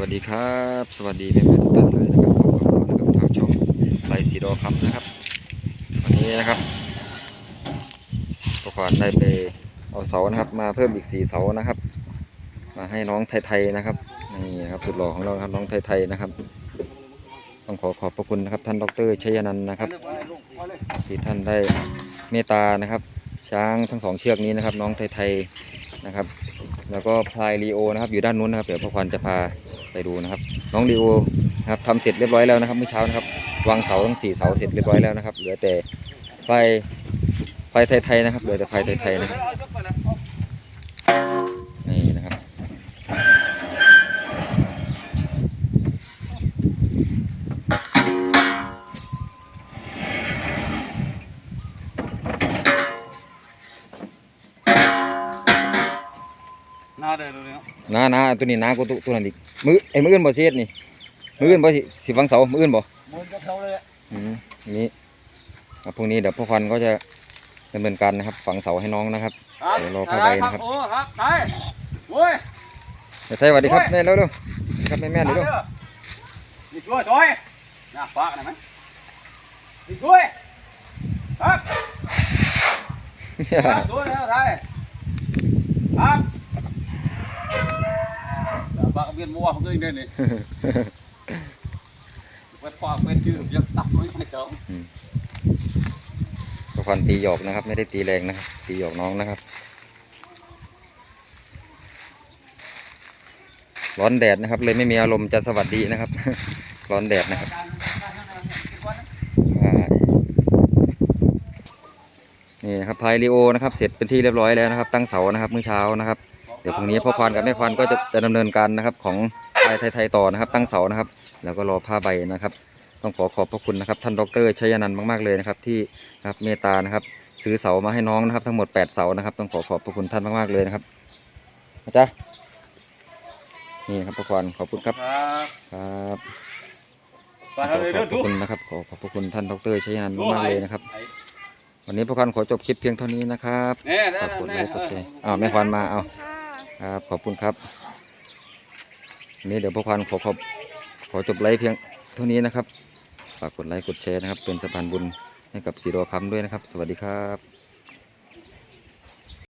วัสดีครับ สวัสดีแม่แม่ๆทุกท่านเลยนะครับขอบคุณนะครับทางช่องไลสีดอครับนะครับ วันนี้นะครับประกวานได้ไปเอาเสานะครับ มาเพิ่มอีกสีเสานะครับ มาให้น้องไทยๆนะครับนี่นะครับสุดหล่อของเราครับน้องไทยๆนะครับ ต้องขอขอบพระคุณนะครับ ท่านดรชัยนันท์นะครับที่ท่านได้เมตตานะครับ ช้างทั้งสองเชือกนี้นะครับ น้องไทยๆ นะครับ แล้วก็พลายลีโอนะครับอยู่ด้านนู้นนะครับเดี๋ยวพ่อควันจะพาไปดูนะครับ น้องลีโอนะครับทำเสร็จเรียบร้อยแล้วนะครับเมื่อเช้านะครับ วางเสาทั้งสี่เสาเสร็จเรียบร้อยแล้วนะครับ เหลือแต่ไฟไฟไทยๆนะครับ เหลือแต่ไฟไทยๆนะครับ หน้าเดินดูนี่เนาะน้าน้าตัวนี้น้ากูตัวตัวนั้นอีกมือไอ้มืออื่นบ่เสียดนี่มืออื่นบ่สิสิฟังเสามืออื่นบ่มันก็เขาเลยอะอืมนี่ครับพรุ่งนี้เดี๋ยวพ่อควันก็จะดำเนินการนะครับ ฝังเสาให้น้องนะครับ ครับเดี๋ยวรอผ้าใบนะครับ โอ้ครับไปโว้ยเดี๋ยวไทยสวัสดีครับแม่เร็วๆครับแม่แม่เดี๋ยวนี่ช่วยช่วยน่าฝากหน่อยไหมนี่ช่วยครับครับช่วยแล้วไทยครับ อย่าฝากเวียนมัวเขาก็ยังเด่นนี่เวทฝากเวทชื่อยังตักไม่ไม่เจ้าพ่อควันตีหยอกนะครับ ไม่ได้ตีแรงนะครับ ตีหยอกน้องนะครับ ร้อนแดดนะครับ เลยไม่มีอารมณ์จะสวัสดีนะครับ ร้อนแดดนะครับนี่นะครับพายลีโอนะครับ เสร็จเป็นที่เรียบร้อยแล้วนะครับ ตั้งเสานะครับเมื่อเช้านะครับ เดี๋ยวพรุ่งนี้พ่อควานกับแม่ควานก็จะจะดำเนินการนะครับของพายไทยๆต่อนะครับ ตั้งเสานะครับ แล้วก็รอผ้าใบนะครับ ต้องขอขอบพระคุณนะครับ ท่านดรชัยนันท์มากๆเลยนะครับ ที่นะครับเมตตานะครับ ซื้อเสามาให้น้องนะครับ ทั้งหมด 8 เสานะครับ ต้องขอขอบพระคุณท่านมากๆเลยนะครับอาจารย์นี่ครับพ่อควานขอบคุณครับครับครับไปขอเลยขเดิอบนพทุระกคุณนะครับขอขอบพระคุณท่านดรชัยนันท์มากๆเลยนะครับวันนี้พวกกันขอจบคลิปเพียงเท่านี้นะครับแน่ขอบคุณแน่ไลค์กดแชร์อ้าวแม่ควานมา เอา ครับ ขอบคุณครับนี้เดี๋ยวพวกพันขอขอบขอจบไลฟ์เพียงเท่านี้นะครับ ฝากกดไลค์กดแชร์นะครับ เป็นสะพานบุญให้กับสีโรคำด้วยนะครับ สวัสดีครับ